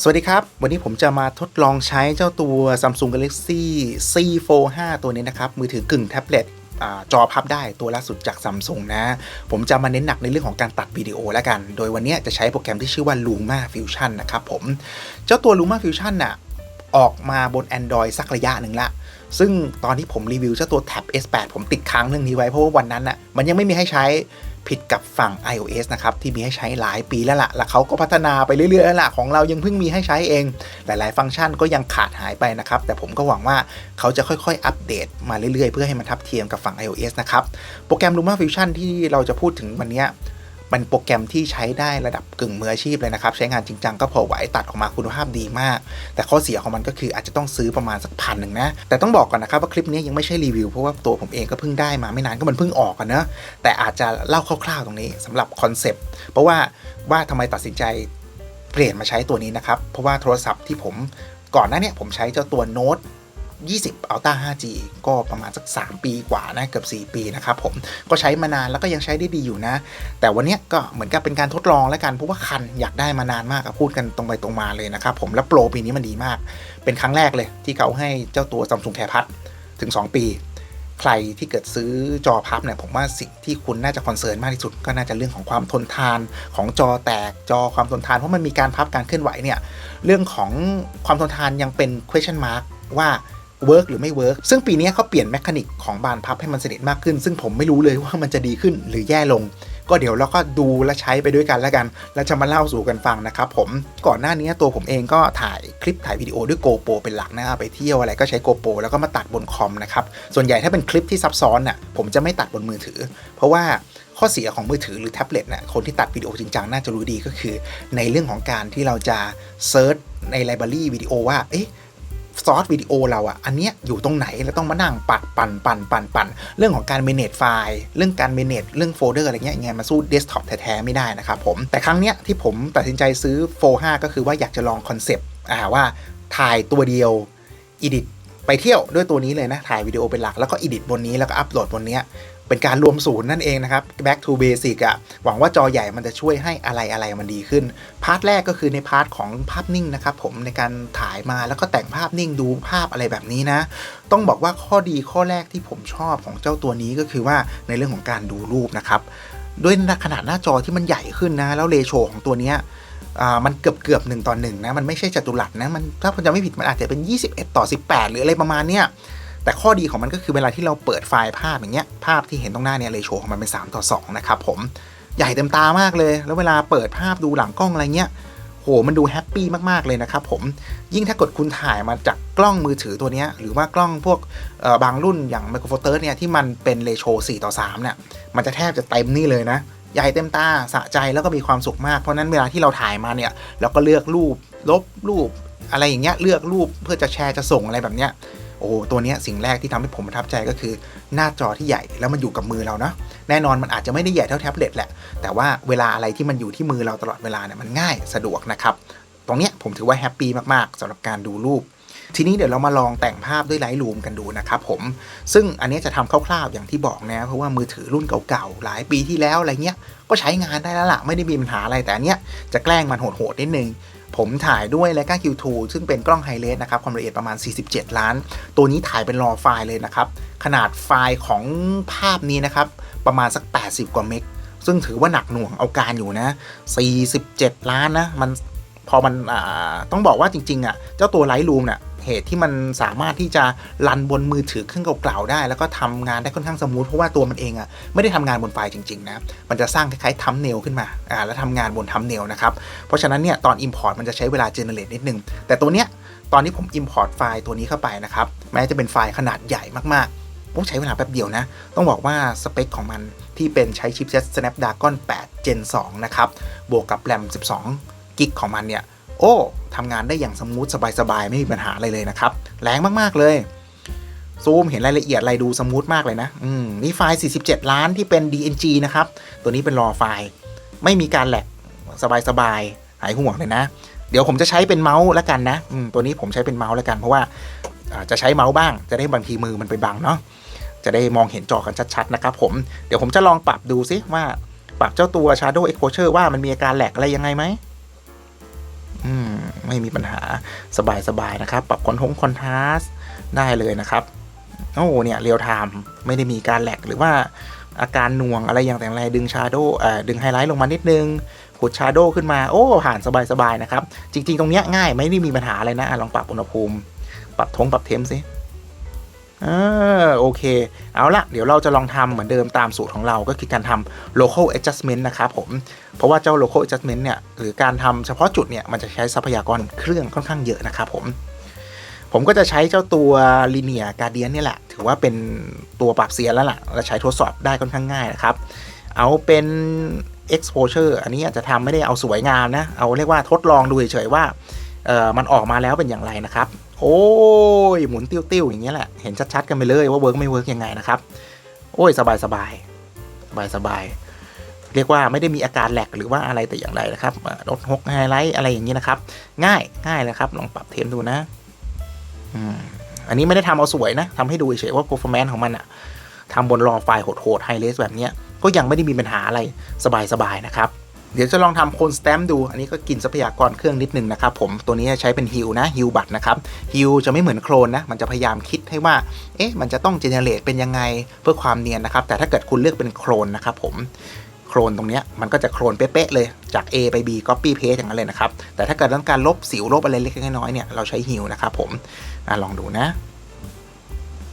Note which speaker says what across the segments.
Speaker 1: สวัสดีครับ วันนี้ผมจะมาทดลองใช้เจ้าตัว Samsung Galaxy C Fold 5ตัวนี้นะครับ มือถือกึ่งแท็บเล็ตจอพับได้ตัวล่าสุดจาก Samsung นะ ผมจะมาเน้นหนักในเรื่องของการตัดวิดีโอแล้วกัน โดยวันนี้จะใช้โปรแกรมที่ชื่อว่า Luma Fusion นะครับผม เจ้าตัว Luma Fusion น่ะออกมาบน Android สักระยะหนึ่งละ ซึ่งตอนที่ผมรีวิวเจ้าตัว Tab S8 ผมติดค้างเรื่องนี้ไว้เพราะว่าวันนั้นน่ะมันยังไม่มีให้ใช้ ผิดกับฝั่ง iOS นะครับ ที่มีให้ใช้หลายปีแล้วละ่ะ แล้วเขาก็พัฒนาไปเรื่อยๆแล้วล่ะ ของเรายังเพิ่งมีให้ใช้เอง หลายๆ ฟังก์ชันก็ยังขาดหายไปนะครับ แต่ผมก็หวังว่าเขาจะค่อยๆ อัปเดตมาเรื่อยๆ เพื่อให้มันทับเทียมกับฝั่ง iOS นะครับ โปรแกรม Luma Fusion ที่เราจะพูดถึงวันนี้ มันโปรแกรมที่ใช้ได้ระดับกึ่งมืออาชีพเลยนะครับ ใช้งานจริงจังก็พอไหวตัดออกมาคุณภาพดีมาก แต่ข้อเสียของมันก็คืออาจจะต้องซื้อประมาณสักพันหนึ่งนะ แต่ต้องบอกก่อนนะครับว่าคลิปนี้ยังไม่ใช่รีวิวเพราะว่าตัวผมเองก็เพิ่งได้มาไม่นานก็มันเพิ่งออกกันเนอะแต่อาจจะเล่าคร่าวๆตรงนี้สำหรับคอนเซปต์เพราะว่าว่าทำไมตัดสินใจเปลี่ยนมาใช้ตัวนี้นะครับเพราะว่าโทรศัพท์ที่ผมก่อนหน้านี้ผมใช้เจ้าตัวโน้ต 20 Ultra 5G ก็ประมาณสัก 3 ปีกว่านะเกือบ 4 ปีนะครับผมก็ใช้มานานแล้วก็ยังใช้ได้ดีอยู่นะ แต่วันนี้ก็เหมือนกับเป็นการทดลองแล้วกัน เพราะว่าคันอยากได้มานานมากพูดกันตรงไปตรงมาเลยนะครับผมและโปรปีนี้มันดีมาก เป็นครั้งแรกเลยที่เขาให้เจ้าตัว Samsung c a r e p a d ถึง 2 ปีใครที่เกิดซื้อจอพับเนี่ยผมว่าสิ่งที่คุณน่าจะคอนเซิร์นมากที่สุด ก็น่าจะเรื่องของความทนทานของจอแตกจอความทนทานเพราะมันมีการพับการเคลื่อนไหวเนี่ยเรื่องของความทนทานยังเป็น question mark ว่า เวิร์กหรือไม่เวิร์กซึ่งปีนี้เขาเปลี่ยนแมคานิกของบานพับให้มันสนิทมากขึ้น ซึ่งผมไม่รู้เลยว่ามันจะดีขึ้นหรือแย่ลง ก็เดี๋ยวเราก็ดูและใช้ไปด้วยกันแล้วกัน แล้วจะมาเล่าสู่กันฟังนะครับผมก่อนหน้านี้ตัวผมเองก็ถ่ายคลิปถ่ายวิดีโอด้วย GoPro เป็นหลักนะไปเที่ยวอะไรก็ใช้ GoPro แล้วก็มาตัดบนคอมนะครับส่วนใหญ่ถ้าเป็นคลิปที่ซับซ้อนน่ะผมจะไม่ตัดบนมือถือ เพราะว่าข้อเสียของมือถือหรือแท็บเล็ตน่ะคนที่ตัดวิดีโอจริงจังน่าจะรู้ดีก็คือ ในเรื่องของการที่เราจะเซิร์ชในไลบรารีวิดีโอว่าเอ๊ะ ซอสวิดีโอเราอะอันเนี้ยอยู่ตรงไหนเราต้องมานั่งปัดปั่นปั่นปั่นปั่นเรื่องของการ manage ไฟล์เรื่องการ manage เรื่องโฟลเดอร์อะไรเงี้ยยังไงมาสู้เดสก์ท็อปแท้ๆไม่ได้นะครับผมแต่ครั้งเนี้ยที่ผมตัดสินใจซื้อโฟ5ก็คือว่าอยากจะลองคอนเซปต์อ่าว่าถ่ายตัวเดียว edit ไปเที่ยวด้วยตัวนี้เลยนะ ถ่ายวิดีโอเป็นหลักแล้วก็ edit บนนี้แล้วก็อัปโหลดบนเนี้ย เป็นการรวมศูนย์นั่นเองนะครับ back to basic อะหวังว่าจอใหญ่มันจะช่วยให้อะไรอะไรมันดีขึ้น พาร์ทแรกก็คือในพาร์ทของภาพนิ่งนะครับผมในการถ่ายมาแล้วก็แต่งภาพนิ่งดูภาพอะไรแบบนี้นะ ต้องบอกว่าข้อดีข้อแรกที่ผมชอบของเจ้าตัวนี้ก็คือว่าในเรื่องของการดูรูปนะครับด้วยขนาดหน้าจอที่มันใหญ่ขึ้นนะ แล้วเรโชของตัวนี้มันเกือบเกือบหนึ่งต่อหนึ่งนะ มันไม่ใช่จัตุรัสนะ มันถ้าผมจำไม่ผิดมันอาจจะเป็น 21 ต่อ 18 หรืออะไรประมาณเนี้ย แต่ข้อดีของมันก็คือเวลาที่เราเปิดไฟล์ภาพอย่างเงี้ยภาพที่เห็นตรงหน้าเนี่ยเรโชของมันเป็น 3 ต่อ 2 นะครับผมใหญ่เต็มตามากเลย แล้วเวลาเปิดภาพดูหลังกล้องอะไรเงี้ยโหมันดูแฮปปี้มาก ๆ เลยนะครับผม ยิ่งถ้ากดคุณถ่ายมาจากกล้องมือถือตัวเนี้ยหรือว่ากล้องพวกเอ่อบางรุ่นอย่าง m i c r o Four Thirds เนี่ย ที่มันเป็นเรโช4ต่อ3เนี่ย มันจะแทบจะเต็มนี่เลยนะ ใหญ่เต็มตา สะใจแล้วก็มีความสุขมาก เพราะนั้นเวลาที่เราถ่ายมาเนี่ย เราก็เลือกรูป ลบรูป อะไรอย่างเงี้ย เลือกรูปเพื่อจะแชร์จะส่งอะไรแบบเนี้ย อ้ตัวนี้สิ่งแรกที่ทำให้ผมประทับใจก็คือ หน้าจอที่ใหญ่แล้วมันอยู่กับมือเราเนาะแน่นอนมันอาจจะไม่ได้ใหญ่เท่าแท็บเล็ตแหละ แต่ว่าเวลาอะไรที่มันอยู่ที่มือเราตลอดเวลาเนี่ยมันง่ายสะดวกนะครับ ตรงนี้ผมถือว่าแฮปปี้มากๆสำหรับการดูรูปทีนี้เดี๋ยวเรามาลองแต่งภาพด้วยไลท์รูมกันดูนะครับผม ซึ่งอันนี้จะทำคร่าวๆอย่างที่บอกนะเพราะว่ามือถือรุ่นเก่าๆ หลายปีที่แล้วอะไรเงี้ย ก็ใช้งานได้แล้วล่ะ ไม่ได้มีปัญหาอะไรแต่อันเนี้ยจะแกล้งมันโหดๆนิดนึง ผมถ่ายด้วยไลกา Q2 ซึ่งเป็นกล้องไฮเลสนะครับ ความละเอียดประมาณ 47 ล้าน ตัวนี้ถ่ายเป็นรอไฟล์เลยนะครับ ขนาดไฟล์ของภาพนี้นะครับ ประมาณสัก 80 กว่าเมก ซึ่งถือว่าหนักหน่วงเอาการอยู่นะ 47 ล้านนะ มันพอมันอต้องบอกว่าจริงๆอะ เจ้าตัว Lightroom เนี่ย เหตุที่มันสามารถที่จะรันบนมือถือเครื่องเก่าๆได้ แล้วก็ทำงานได้ค่อนข้างสมูทเพราะว่าตัวมันเองอะไม่ได้ทำงานบนไฟล์จริงๆนะมันจะสร้างคล้ายๆทัมเนลขึ้นมาอ่าแล้วทำงานบนทัมเนลนะครับเพราะฉะนั้นเนี่ยตอน Import มันจะใช้เวลา generate นิดนึงแต่ตัวเนี้ยตอนนี้ผม Import ไฟล์ตัวนี้เข้าไปนะครับแม้จะเป็นไฟล์ขนาดใหญ่มากๆผมใช้เวลาแป๊บเดียวนะ ต้องบอกว่าสเปคของมันที่เป็นใช้ชิปเซ็ต Snapdragon 8 Gen 2 นะครับบวกกับแรม 12กิกของมันเนี่ย โอ้ทำงานได้อย่างสมูทสบายๆ ไม่มีปัญหาอะไรเลยนะครับ แรงมากๆเลย ซูมเห็นรายละเอียดอะไรดูสมูทมากเลยนะ อืม นี่ไฟล์ 47 ล้านที่เป็น DNG นะครับ ตัวนี้เป็นรอไฟล์ ไม่มีการแหลกสบายๆ หายห่วงเลยนะ เดี๋ยวผมจะใช้เป็นเมาส์แล้วกันนะอืมตัวนี้ผมใช้เป็นเมาส์แล้วกันเพราะว่าจะใช้เมาส์บ้าง จะได้บางทีมือมันไปบังเนาะ จะได้มองเห็นจอกันชัดๆ นะครับผม เดี๋ยวผมจะลองปรับดูซิว่าปรับเจ้าตัว Shadow Exposure ว่ามันมีอาการแหลกอะไรยังไงไหม ไม่มีปัญหาสบายๆนะครับ ปรับคอนทงคอนทราสได้เลยนะครับ โอ้เนี่ยเรียวไทม์ไม่ได้มีการแหลกหรือว่าอาการหน่วงอะไรอย่างแต่ไรดึงชาโดว์ดึงไฮไลท์ลงมานิดนึงขุดชาโดว์ขึ้นมาโอ้ผ่านสบายๆนะครับ จริง ๆ ตรงเนี้ยง่ายไม่ได้มีปัญหาอะไรนะลองปรับอุณหภูมิ ปรับทงปรับเทมสิ เออโอเค เอาละเดี๋ยวเราจะลองทำเหมือนเดิมตามสูตรของเราก็คือการทำ local adjustment นะครับผม เพราะว่าเจ้า local adjustment เนี่ย หรือการทำเฉพาะจุดเนี่ย มันจะใช้ทรัพยากรเครื่องค่อนข้างเยอะนะครับผม ผมก็จะใช้เจ้าตัว linear guardian เนี่ยแหละ ถือว่าเป็นตัวปรับเสียงแล้วล่ะและใช้ทดสอบได้ค่อนข้างง่ายนะครับ เอาเป็น exposure อันนี้อาจจะทำไม่ได้เอาสวยงามนะ เอาเรียกว่าทดลองดูเฉยๆว่ามันออกมาแล้วเป็นอย่างไรนะครับ โอ้ยหมุนติ้วๆอย่างเงี้ยแหละเห็นชัดๆกันไปเลยว่าเวิร์กไม่เวิร์กยังไงนะครับ โอ้ยสบายสบายสบายสบายๆเรียกว่าไม่ได้มีอาการแหลกหรือว่าอะไรแต่อย่างไรนะครับลดฮกไฮไลท์อะไรอย่างนี้นะครับ ง่ายง่ายเลยครับ ลองปรับเทมดูนะอืมอันนี้ไม่ได้ทำเอาสวยนะทำให้ดูเฉยๆว่า performance ของมันอะทำบนรอไฟล์โหดๆไฮเลสแบบเนี้ยก็ยังไม่ได้มีปัญหาอะไรสบายๆนะครับ เดี๋ยวจะลองทำโคนสแตมป์ดู อันนี้ก็กินทรัพยากรเครื่องนิดนึงนะครับผมตัวนี้ใช้เป็นฮิลนะฮิลบัตนะครับฮิลจะไม่เหมือนโครนนะ มันจะพยายามคิดให้ว่า เอ๊ะ มันจะต้องเจเนเรตเป็นยังไงเพื่อความเนียนนะครับ แต่ถ้าเกิดคุณเลือกเป็นโครนนะครับผมโครนตรงนี้มันก็จะโครนเป๊ะๆเลยจาก A ไป B copy paste อย่างนั้นเลยนะครับ แต่ถ้าเกิดต้องการลบสิวลบอะไรเล็กๆน้อยๆเนี่ยเราใช้ฮิลนะครับผมอลองดูนะ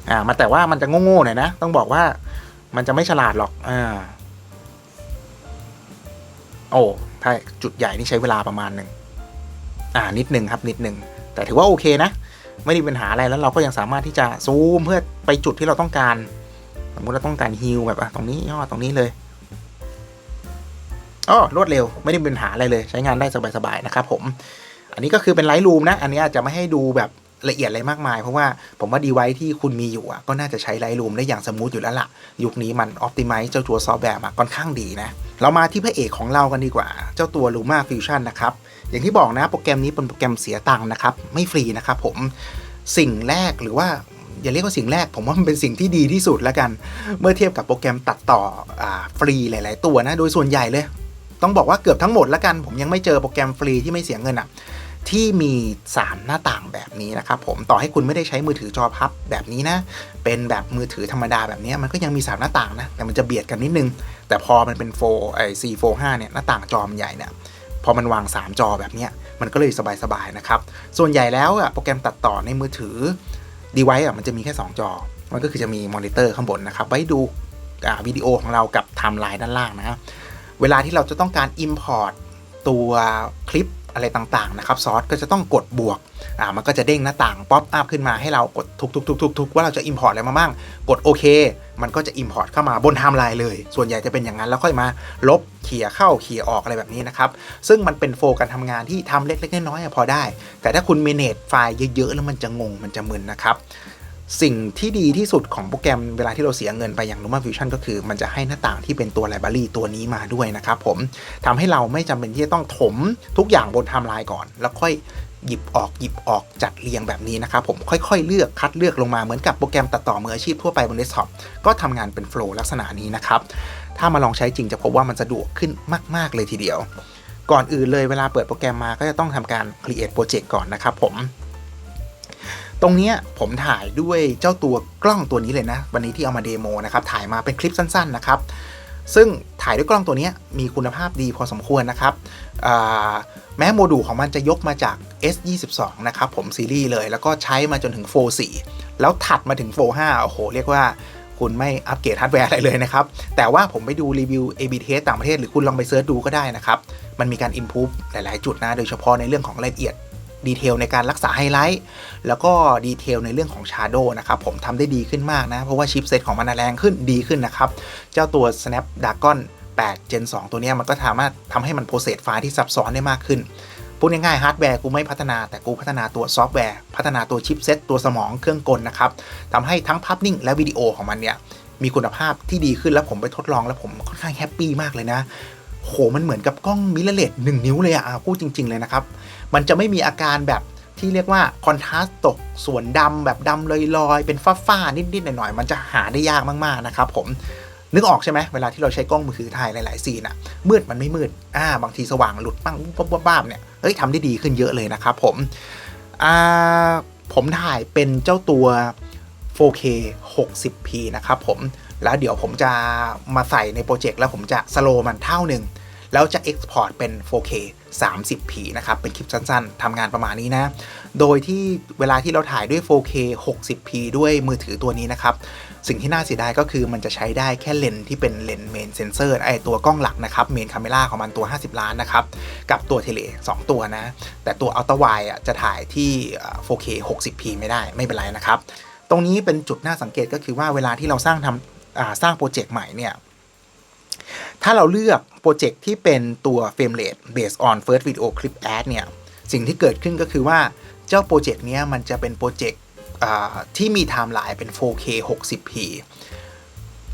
Speaker 1: อ่ามาแต่ว่ามันจะโง่ๆหน่อยนะ ต้องบอกว่ามันจะไม่ฉลาดหรอกอ่า โอ้ถ้าจุดใหญ่นี่ใช้เวลาประมาณหนึ่งอ่านิดหนึ่งครับนิดหนึ่งแต่ถือว่าโอเคนะ ไม่ได้มีปัญหาอะไรแล้วเราก็ยังสามารถที่จะซูมเพื่อไปจุดที่เราต้องการ สมมติเราต้องการฮิลแบบอะตรงนี้ย่อตรงนี้เลยอ๋อรวดเร็วไม่ได้มีปัญหาอะไรเลย ใช้งานได้สบายๆนะครับผม อันนี้ก็คือเป็นไลท์รูมนะ อันนี้อาจจะไม่ให้ดูแบบ ละเอียดอะไรมากมาย เพราะว่าผมว่าดีไวที่คุณมีอยู่อะก็น่าจะใช้ไลท์รูมได้อย่างสมูทอยู่แล้วล่ะ ยุคนี้มันออ t ติ i z e เจ้าตัวซอฟต์แวร์มาค่อนข้างดีนะ เรามาที่พระเอกของเรากันดีกว่า เจ้าตัว Luma Fusion นะครับ อย่างที่บอกนะโปรแกรมนี้เป็นโปรแกรมเสียตังค์นะครับ ไม่ฟรีนะครับผมสิ่งแรกหรือว่าอย่าเรียกว่าสิ่งแรก ผมว่ามันเป็นสิ่งที่ดีที่สุดแล้วกัน เมื่อเทียบกับโปรแกรมตัดต่ออ่าฟรีหลาย ๆ ตัวนะ โดยส่วนใหญ่เลย ต้องบอกว่าเกือบทั้งหมดแล้วกัน ผมยังไม่เจอโปรแกรมฟรีที่ไม่เสียเงินอะ ที่มี 3 หน้าต่างแบบนี้นะครับผมต่อให้คุณไม่ได้ใช้มือถือจอพับแบบนี้นะ เป็นแบบมือถือธรรมดาแบบนี้มันก็ยังมี 3 หน้าต่างนะ แต่มันจะเบียดกันนิดนึง แต่พอมันเป็น4ไอซีโฟห้าเนี่ยหน้าต่างจอมันใหญ่เนี่ยพอมันวาง 3 จอแบบนี้มันก็เลยสบายๆนะครับ ส่วนใหญ่แล้วอะโปรแกรมตัดต่อในมือถือดีไวซ์อะมันจะมีแค่ 2 จอ มันก็คือจะมีมอนิเตอร์ข้างบนนะครับไว้ดูวิดีโอของเรากับไทม์ไลน์ด้านล่างนะเวลาที่เราจะต้องการ Import ตัวคลิป อะไรต่างๆนะครับซอสก็จะต้องกดบวกอ่ามันก็จะเด้งหน้าต่างป๊อปอัพขึ้นมาให้เรากดทุกๆๆๆว่าเราจะ Import อะไรมาบ้างกดโอเค มันก็จะ Import เข้ามาบนไทม์ไลน์เลย ส่วนใหญ่จะเป็นอย่างนั้นแล้วค่อยมาลบเขี่ยเข้าเขี่ยออกอะไรแบบนี้นะครับ ซึ่งมันเป็นโฟล์การทำงานที่ทำเล็กๆน้อยๆพอได้ แต่ถ้าคุณเมเนจไฟล์เยอะๆแล้วมันจะงงมันจะมึนนะครับ สิ่งที่ดีที่สุดของโปรแกรมเวลาที่เราเสียเงินไปอย่าง Luma Fusion ก็คือ มันจะให้หน้าต่างที่เป็นตัว Library ตัวนี้มาด้วยนะครับผมทำให้เราไม่จำเป็นที่จะต้องถมทุกอย่างบนไทม์ไลน์ก่อน แล้วค่อยหยิบออกหยิบออกจัดเรียงแบบนี้นะครับผมค่อยๆ เลือกคัดเลือกลงมาเหมือนกับโปรแกรมตัดต่อมืออาชีพทั่วไปบนเดสก์ท็อปก็ทำงานเป็นโฟล์ลักษณะนี้นะครับถ้ามาลองใช้จริงจะพบว่ามันสะดวกขึ้นมาก ๆ เลยทีเดียว ก่อนอื่นเลยเวลาเปิดโปรแกรมมาก็จะต้องทำการ create project ก่อนนะครับผม ตรงนี้ผมถ่ายด้วยเจ้าตัวกล้องตัวนี้เลยนะ วันนี้ที่เอามาเดโมนะครับถ่ายมาเป็นคลิปสั้นๆนะครับซึ่งถ่ายด้วยกล้องตัวนี้มีคุณภาพดีพอสมควรนะครับแม้โมดูลของมันจะยกมาจาก S22 นะครับผมซีรีส์เลย แล้วก็ใช้มาจนถึง4 4แล้วถัดมาถึง4 5โอ้โห เรียกว่าคุณไม่อัปเกรดฮาร์ดแวร์อะไรเลยนะครับ แต่ว่าผมไปดูรีวิว A/B test ต่างประเทศ หรือคุณลองไปเซิร์ชดูก็ได้นะครับ มันมีการ improve หลาย ๆ จุดนะ โดยเฉพาะในเรื่องของรายละเอียด ดีเทลในการรักษาไฮไลท์แล้วก็ดีเทลในเรื่องของ Shadow นะครับผมทำได้ดีขึ้นมากนะ เพราะว่าชิปเซตของมันแรงขึ้นดีขึ้นนะครับ เจ้าตัว Snapdragon 8 Gen 2 ตัวนี้มันก็สามารถทำให้มันโปรเซสไฟล์ที่ซับซ้อนได้มากขึ้นพูดง่ายๆฮาร์ดแวร์กูไม่พัฒนาแต่กูพัฒนาตัวซอฟต์แวร์ พัฒนาตัวชิปเซตตัวสมองเครื่องกลนะครับทำให้ทั้งภาพนิ่งและวิดีโอของมันเนี่ยมีคุณภาพที่ดีขึ้นแล้วผมไปทดลองแล้วผมค่อนข้างแฮปปี้มากเลยนะโหมันเหมือนกับกล้องมิเรเลสหนึ่งนิ้วเลยอะพูดจริง ๆ เลยนะครับ มันจะไม่มีอาการแบบที่เรียกว่าคอนทราสต์ตกส่วนดำแบบดำลอยๆ เป็นฟ้าๆนิดๆหน่อยๆมันจะหาได้ยากมากๆนะครับผมนึกออกใช่ไหมเวลาที่เราใช้กล้องมือถือถ่ายหลายๆซีนอะมืดมันไม่มืดอ่าบางทีสว่างหลุดปั้งปั๊บปั๊บปั๊บเนี่ยเฮ้ยทำได้ดีขึ้นเยอะเลยนะครับผมอ่าผมถ่ายเป็นเจ้าตัว 4K 60p นะครับผมแล้วเดี๋ยวผมจะมาใส่ในโปรเจกต์แล้วผมจะสโลมันเท่าหนึ่งแล้วจะ Export เป็น 4K 30p นะครับ เป็นคลิปสั้นๆทำงานประมาณนี้นะ โดยที่เวลาที่เราถ่ายด้วย 4K 60p ด้วยมือถือตัวนี้นะครับ สิ่งที่น่าเสียดายก็คือมันจะใช้ได้แค่เลนส์ที่เป็นเลนส์เมนเซนเซอร์ไอตัวกล้องหลักนะครับเมนคาเมล่าของมันตัว 50 ล้านนะครับ กับตัวเทเล2ตัวนะ แต่ตัวอัลตร้าไวจะถ่ายที่ 4K 60p ไม่ได้ไม่เป็นไรนะครับ ตรงนี้เป็นจุดน่าสังเกตก็คือว่าเวลาที่เราสร้างทำสร้างโปรเจกต์ใหม่เนี่ย ถ้าเราเลือกโปรเจกต์ที่เป็นตัว frame rate based on first video clip ad เนี่ย สิ่งที่เกิดขึ้นก็คือว่าเจ้าโปรเจกต์นี้มันจะเป็นโปรเจกต์ที่มีไทม์ไลน์เป็น 4K 60p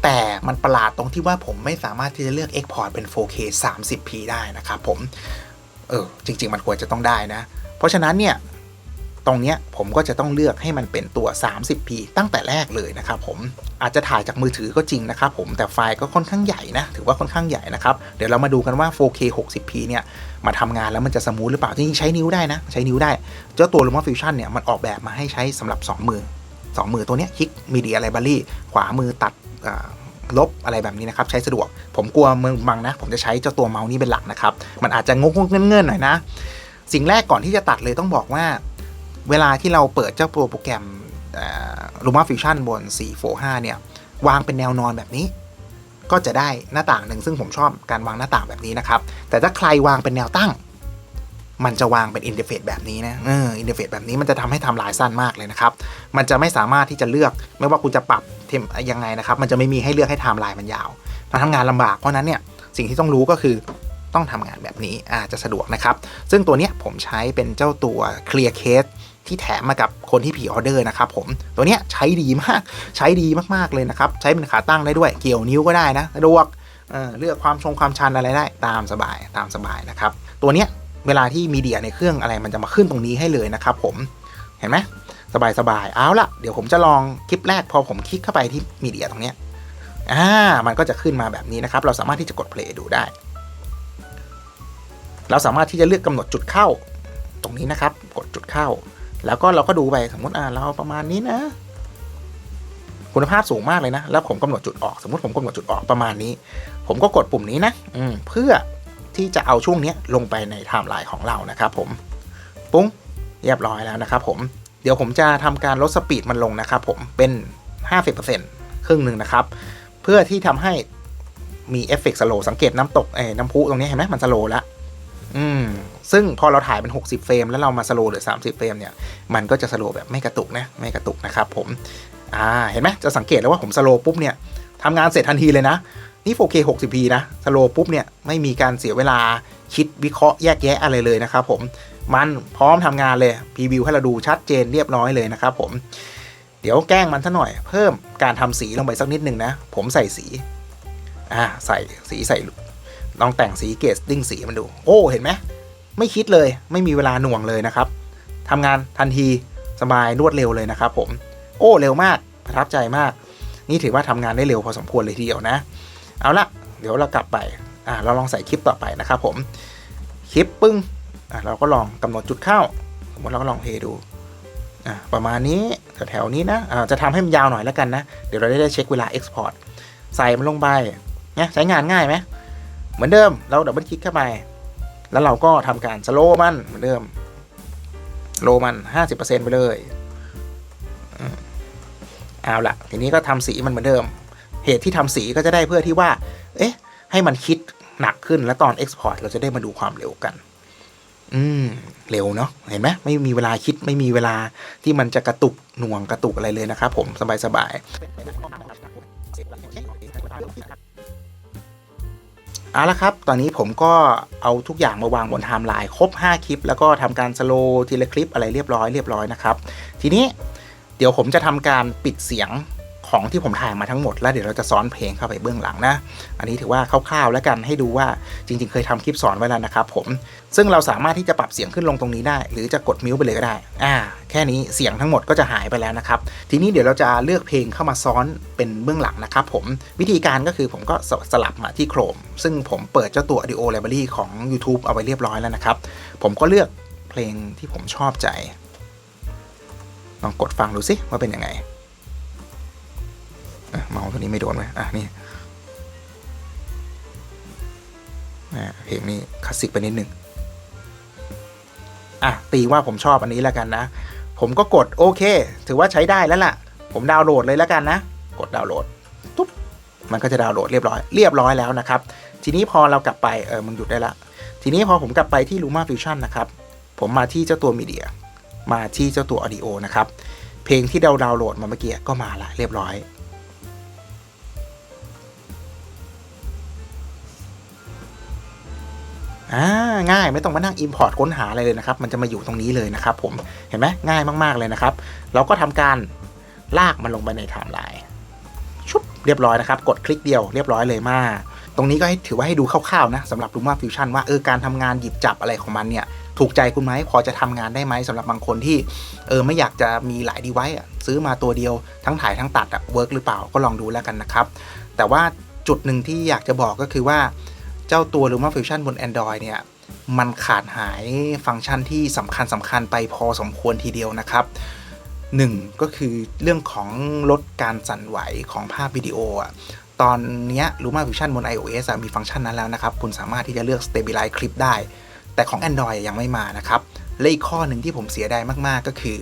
Speaker 1: แต่มันประหลาดตรงที่ว่าผมไม่สามารถที่จะเลือก Export เป็น 4K 30p ได้นะครับผม เออ จริง ๆ มันควรจะต้องได้นะ เพราะฉะนั้นเนี่ย ตรงเนี้ยผมก็จะต้องเลือกให้มันเป็นตัว 30p ตั้งแต่แรกเลยนะครับผมอาจจะถ่ายจากมือถือก็จริงนะครับผมแต่ไฟล์ก็ค่อนข้างใหญ่นะถือว่าค่อนข้างใหญ่นะครับเดี๋ยวเรามาดูกันว่า 4K 60p เนี่ยมาทำงานแล้วมันจะสมูทหรือเปล่าจริงๆใช้นิ้วได้นะใช้นิ้วได้ เจ้าตัว Luma Fusion เนี่ยมันออกแบบมาให้ใช้สำหรับ 2 มือ 2 มือตัวเนี้ยคลิก Media Library ขวามือตัดลบอะไรแบบนี้นะครับ ใช้สะดวก ผมกลัวมือบังนะ ผมจะใช้เจ้าตัวเมาส์นี้เป็นหลักนะครับ มันอาจจะงงๆเงื่อนๆหน่อยนะ สิ่งแรกก่อนที่จะตัดเลยต้องบอกว่า เวลาที่เราเปิดเจ้าโปรแกรมอ่า Luma Fusion บน 445 เนี่ย วางเป็นแนวนอนแบบนี้ ก็จะได้หน้าต่างหนึ่งซึ่งผมชอบการวางหน้าต่างแบบนี้นะครับ แต่ถ้าใครวางเป็นแนวตั้ง มันจะวางเป็นอินเทอร์เฟซแบบนี้นะเอออินเทอร์เฟซแบบนี้มันจะทำให้ทำลายสั้นมากเลยนะครับ มันจะไม่สามารถที่จะเลือกไม่ว่าคุณจะปรับเทมยังไงนะครับ มันจะไม่มีให้เลือกให้ไทม์ไลน์มันยาวมันทำงานลำบากเพราะนั้นเนี่ยสิ่งที่ต้องรู้ก็คือต้องทำงานแบบนี้อาจจะสะดวกนะครับ ซึ่งตัวเนี้ยผมใช้เป็นเจ้าตัว Clear Case ที่แถมมากับคนที่ผีออเดอร์นะครับผมตัวเนี้ยใช้ดีมากใช้ดีมากๆเลยนะครับ ใช้เป็นขาตั้งได้ด้วย เกี่ยวนิ้วก็ได้นะสะดวกเเลือกความชงความชันอะไรได้ตามสบายตามสบายนะครับตัวเนี้ยเวลาที่มีเดียในเครื่องอะไรมันจะมาขึ้นตรงนี้ให้เลยนะครับผมเห็นไหมสบายสบายเอาละเดี๋ยวผมจะลองคลิปแรกพอผมคลิกเข้าไปที่มีเดียตรงเนี้ยอ่ามันก็จะขึ้นมาแบบนี้นะครับ เราสามารถที่จะกด play ดูได้ เราสามารถที่จะเลือกกำหนดจุดเข้า ตรงนี้นะครับ กดจุดเข้า แล้วก็เราก็ดูไปสมมติอ่าเราประมาณนี้นะ คุณภาพสูงมากเลยนะ แล้วผมกำหนดจุดออก สมมติผมกำหนดจุดออกประมาณนี้ ผมก็กดปุ่มนี้นะ อืมเพื่อที่จะเอาช่วงนี้ลงไปในไทม์ไลน์ของเรานะครับผม ปุ้งเรียบร้อยแล้วนะครับผม เดี๋ยวผมจะทำการลดสปีดมันลงนะครับผมเป็น 50%ครึ่งหนึ่งนะครับ เพื่อที่ทำให้มีเอฟเฟกต์สโลสังเกตน้ำตกเอ้น้ำพุตรงนี้เห็นไหมมันสโลแล้วอืม ซึ่งพอเราถ่ายเป็น 60 เฟรมแล้วเรามาสโลว์เหลือ 30 เฟรมเนี่ย มันก็จะสโลว์แบบไม่กระตุกนะ ไม่กระตุกนะครับผม อ่า เห็นไหมจะสังเกตแล้วว่าผมสโลว์ปุ๊บเนี่ยทำงานเสร็จทันทีเลยนะ นี่ 4K 60p นะสโลว์ปุ๊บเนี่ยไม่มีการเสียเวลาคิดวิเคราะห์แยกแยะอะไรเลยนะครับผม มันพร้อมทำงานเลยพรีวิวให้เราดูชัดเจนเรียบร้อยเลยนะครับผม เดี๋ยวแกล้งมันซะหน่อย เพิ่มการทำสีลงไปสักนิดหนึ่งนะ ผมใส่สี อ่า ใส่สีใส่ลองแต่งสีเกสติ้งสีมันดู โอ้ เห็นไหม ไม่คิดเลย ไม่มีเวลาหน่วงเลยนะครับทำงานทันทีสบายรวดเร็วเลยนะครับผมโอ้เร็วมากประทับใจมาก นี่ถือว่าทำงานได้เร็วพอสมควรเลยทีเดียวนะ เอาละเดี๋ยวเรากลับไปอ่าเราลองใส่คลิปต่อไปนะครับผมคลิปปึ้งอ่าเราก็ลองกำหนดจุดเข้าสมมติเราก็ลองเพลย์ดูอ่าประมาณนี้แถวๆนี้นะอ่าจะทำให้มันยาวหน่อยแล้วกันนะ เดี๋ยวเราได้เช็คเวลา Export ใส่มันลงไปเนี่ยใช้งานง่ายไหมเหมือนเดิมเราดับเบิลคลิกเข้าไป แล้วเราก็ทำการสโลมันเหมือนเดิมโลมัน 50%ไปเลยเอาละทีนี้ก็ทำสีมันเหมือนเดิม เหตุที่ทำสีก็จะได้เพื่อที่ว่า เอ๊ะ ให้มันคิดหนักขึ้นแล้วตอน Export เราจะได้มาดูความเร็วกัน อืม เร็วเนาะเห็นไหมไม่มีเวลาคิดไม่มีเวลาที่มันจะกระตุกหน่วงกระตุกอะไรเลยนะครับผมสบายสบาย เอาละครับ ตอนนี้ผมก็เอาทุกอย่างมาวางบนไทม์ไลน์ครบ 5 คลิป แล้วก็ทำการสโลว์ทีละคลิปอะไรเรียบร้อยเรียบร้อยนะครับ ทีนี้เดี๋ยวผมจะทำการปิดเสียง ของที่ผมถ่ายมาทั้งหมด แล้วเดี๋ยวเราจะซ้อนเพลงเข้าไปเบื้องหลังนะ อันนี้ถือว่าคร่าวๆแล้วกันให้ดูว่าจริง ๆ เคยทำคลิปสอนไว้แล้วนะครับผมซึ่งเราสามารถที่จะปรับเสียงขึ้นลงตรงนี้ได้ หรือจะกดมิวไปเลยก็ได้อ่าแค่นี้เสียงทั้งหมดก็จะหายไปแล้วนะครับทีนี้เดี๋ยวเราจะเลือกเพลงเข้ามาซ้อนเป็นเบื้องหลังนะครับผมวิธีการก็คือผมก็สลับมาที่ Chrome ซึ่งผมเปิดเจ้าตัว Audio Library ของ YouTube เอาไว้เรียบร้อยแล้วนะครับผมก็เลือกเพลงที่ผมชอบใจลองกดฟังดูสิว่าเป็นยังไง เมาส์ตัวนี้ไม่โดนไหมอะนี่เพลงนี้คลาสสิกไปนิดนึงอะตีว่าผมชอบอันนี้แล้วกันนะ ผมก็กดโอเค ถือว่าใช้ได้แล้วล่ะ ผมดาวน์โหลดเลยแล้วกันนะ กดดาวน์โหลดตุ๊บมันก็จะดาวน์โหลดเรียบร้อยเรียบร้อยแล้วนะครับ ทีนี้พอเรากลับไปเออมึงหยุดได้ละ ทีนี้พอผมกลับไปที่ Luma Fusion นะครับ ผมมาที่เจ้าตัวมีเดียมาที่เจ้าตัว Audio นะครับ เพลงที่เราดาวน์โหลดมาเมื่อกี้ก็มาละเรียบร้อย อ่าง่ายไม่ต้องมานั่ง Import ค้นหาอะไรเลยนะครับ มันจะมาอยู่ตรงนี้เลยนะครับผมเห็นไหมง่ายมาก ๆ เลยนะครับ เราก็ทำการลากมันลงไปในไทม์ไลน์ชุบเรียบร้อยนะครับ กดคลิกเดียวเรียบร้อยเลยมาก ตรงนี้ก็ให้ถือว่าให้ดูคร่าวๆนะสำหรับ Luma Fusion ว่าเออการทำงานหยิบจับอะไรของมันเนี่ยถูกใจคุณไหมพอจะทำงานได้ไหมสำหรับบางคนที่เออไม่อยากจะมีหลายดีไวซ์อะซื้อมาตัวเดียวทั้งถ่ายทั้งตัดอะเวิร์กหรือเปล่าก็ลองดูแล้วกันนะครับ แต่ว่าจุดหนึ่งที่อยากจะบอกก็คือว่า เจ้าตัว Luma Fusion บน Android เนี่ยมันขาดหายฟังก์ชันที่สำคัญสำคัญไปพอสมควรทีเดียวนะครับหนึ่งก็คือเรื่องของลดการสั่นไหวของภาพวิดีโออะตอนนี้ Luma Fusion บน iOS อะมีฟังก์ชันนั้นแล้วนะครับ คุณสามารถที่จะเลือก Stabilize คลิปได้ แต่ของ Android ยังไม่มานะครับ และอีกข้อหนึ่งที่ผมเสียดายมาก ๆ ก็คือ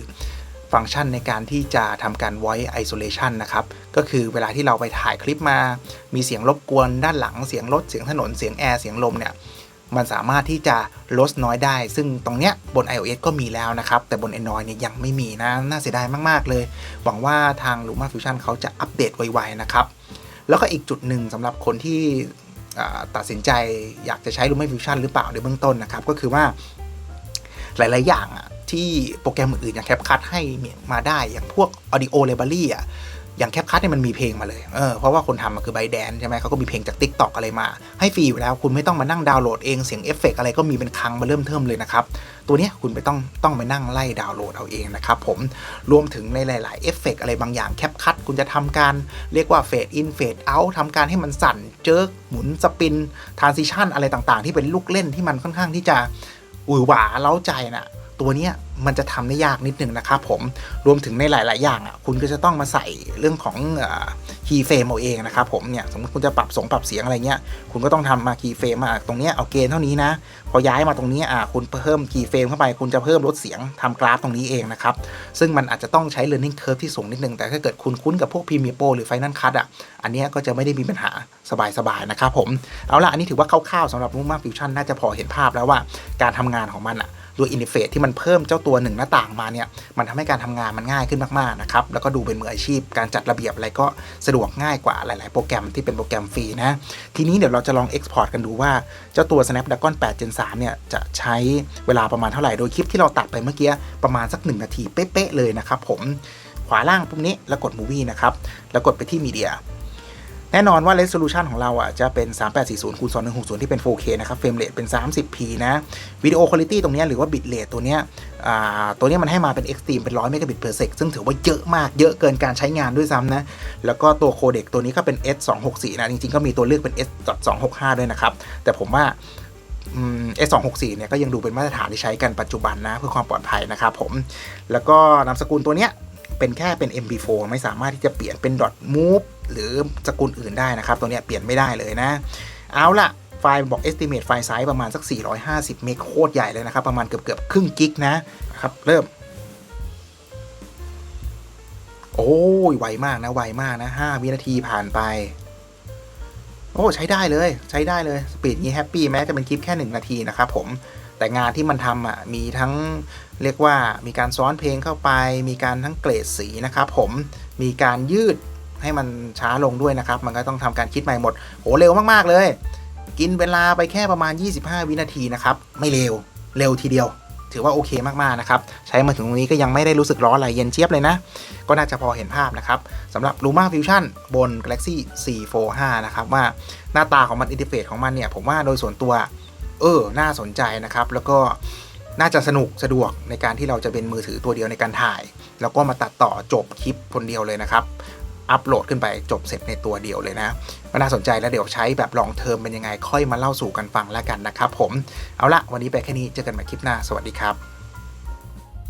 Speaker 1: ฟังก์ชันในการที่จะทำการ voice isolation นะครับ ก็คือเวลาที่เราไปถ่ายคลิปมา มีเสียงรบกวนด้านหลัง เสียงรถ เสียงถนน เสียงแอร์ เสียงลมเนี่ย มันสามารถที่จะลดน้อยได้ ซึ่งตรงเนี้ยบน iOS ก็มีแล้วนะครับ แต่บน Android เนี่ยยังไม่มีนะ น่าเสียดายมาก ๆ เลย หวังว่าทาง Luma Fusion เขาจะอัปเดตไวๆนะครับ แล้วก็อีกจุดหนึ่งสำหรับคนที่ตัดสินใจอยากจะใช้ Luma Fusion หรือเปล่าในเบื้องต้นนะครับ ก็คือว่าหลาย ๆ อย่างอะ ที่โปรแกรมอื่นๆอย่างแคปคั t ให้มาได้อย่างพวก Audio Library อะอย่างแคปคั t เนี่ยมันมีเพลงมาเลยเออเพราะว่าคนทำมันคือไบแดนใช่ไหมเขาก็มีเพลงจาก Tik t o อกอะไรมา ให้ฟรีอยู่แล้ว คุณไม่ต้องมานั่งดาวน์โหลดเองเสียงเอฟเฟกอะไรก็มีเป็นคลังมาเริ่มเทิมเลยนะครับ ตัวเนี้ยคุณไม่ต้องต้องไปนั่งไล่ดาวน์โหลดเอาเองนะครับผมรวมถึงในหลายๆเอฟเฟกอะไรบางอย่างแคปคั t คุณจะทำการเรียกว่าเฟดอินเฟดเอาทำการให้มันสั่นเจิกหมุนสปินทรานซิชันอะไรต่างๆ ที่เป็นลูกเล่นที่มันค่อนข้างที่จะหวือหวาเล้าใจน่ะ ตัวนี้มันจะทำได้ยากนิดนึงนะครับผมรวมถึงในหลาย ๆ อย่างอะคุณก็จะต้องมาใส่เรื่องของคีย์เฟรมเอาเองนะครับผมเนี่ยสมมติคุณจะปรับสงปรับเสียงอะไรเงี้ยคุณก็ต้องทำมาคีย์เฟรมมาตรงนี้เอาเกณฑ์เท่านี้นะ พอย้ายมาตรงนี้อะคุณเพิ่มคีย์เฟรมเข้าไป คุณจะเพิ่มลดเสียงทำกราฟตรงนี้เองนะครับซึ่งมันอาจจะต้องใช้ learning curve ที่สูงนิดนึงแต่ถ้าเกิดคุณคุ้นกับพวก p r e m i e r Pro หรือ Final Cut อะอันนี้ก็จะไม่ได้มีปัญหาสบาย ๆ นะครับผมเอาละอันนี้ถือว่าคร่าว ๆสำหรับ Luma Fusion น่าจะพอเห็นภาพแล้วว่าการทำงานของมันอะ ตัวอินเทอร์เฟซที่มันเพิ่มเจ้าตัวหนึ่งหน้าต่างมาเนี่ยมันทำให้การทำงานมันง่ายขึ้นมากๆนะครับแล้วก็ดูเป็นมืออาชีพการจัดระเบียบอะไรก็สะดวกง่ายกว่าหลาย ๆ โปรแกรมที่เป็นโปรแกรมฟรีนะทีนี้เดี๋ยวเราจะลอง Export กันดูว่าเจ้าตัว Snapdragon 8 Gen 3เนี่ยจะใช้เวลาประมาณเท่าไหร่โดยคลิปที่เราตัดไปเมื่อกี้ประมาณสัก 1 นาทีเป๊ะๆเลยนะครับผมขวาล่างปุ่มนี้แล้วกด Movie นะครับแล้วกดไปที่ Media แน่นอนว่า resolution ของเราอะจะเป็น 3840คูณ2160 ที่เป็น 4K นะครับ เฟรมเรทเป็น 30p นะวิดีโอคุณภาพตรงนี้หรือว่า bit rate ตัวเนี้ยตัวเนี้ยมันให้มาเป็น extreme เป็น 100 megabit per sec ซึ่งถือว่าเยอะมากเยอะเกินการใช้งานด้วยซ้ำนะ แล้วก็ตัวโคเด็กตัวนี้ก็เป็น S264 นะ จริงๆ ก็มีตัวเลือกเป็น S.265 ด้วยนะครับ แต่ผมว่า S264 เนี่ยก็ยังดูเป็นมาตรฐานที่ใช้กันปัจจุบันนะเพื่อความปลอดภัยนะครับผมแล้วก็นามสกุลตัวเนี้ย เป็นแค่เป็น MP4 ไม่สามารถที่จะเปลี่ยนเป็น .move หรือสกุลอื่นได้นะครับ ตัวเนี้ยเปลี่ยนไม่ได้เลยนะ เอาล่ะไฟล์บอก estimate ไฟล์ไซส์ประมาณสัก 450 เมกโคตรใหญ่เลยนะครับ ประมาณเกือบเกือบครึ่งกิกนะนะครับ เริ่ม โอ้ยไวมากนะ ไวมากนะ 5 วินาทีผ่านไป โอ้ ใช้ได้เลย ใช้ได้เลย สปีดนี้แฮปปี้แม้จะเป็นคลิปแค่ 1 นาทีนะครับผม แต่งานที่มันทำอะมีทั้งเรียกว่ามีการซ้อนเพลงเข้าไป มีการทั้งเกรดสีนะครับผมมีการยืดให้มันช้าลงด้วยนะครับ มันก็ต้องทำการคิดใหม่หมด โหเร็วมากๆเลย กินเวลาไปแค่ประมาณ 25 วินาทีนะครับ ไม่เร็ว เร็วทีเดียว ถือว่าโอเคมากๆนะครับ ใช้มาถึงตรงนี้ก็ยังไม่ได้รู้สึกร้อนอะไรเย็นเจี๊ยบเลยนะ ก็น่าจะพอเห็นภาพนะครับสำหรับ Luma Fusion บน Galaxy C45 นะครับว่าหน้าตาของมันอินเทอร์เฟซของมันเนี่ย ผมว่าโดยส่วนตัว เออ น่าสนใจนะครับ แล้วก็น่าจะสนุกสะดวกในการที่เราจะเป็นมือถือตัวเดียวในการถ่าย แล้วก็มาตัดต่อจบคลิปคนเดียวเลยนะครับ อัปโหลดขึ้นไปจบเสร็จในตัวเดียวเลยนะก็น่าสนใจแล้วเดี๋ยวใช้แบบลองเทอมเป็นยังไงค่อยมาเล่าสู่กันฟังแล้วกันนะครับ ผม เอาละวันนี้ไปแค่นี้เจอกันใหม่คลิปหน้า สวัสดีครับ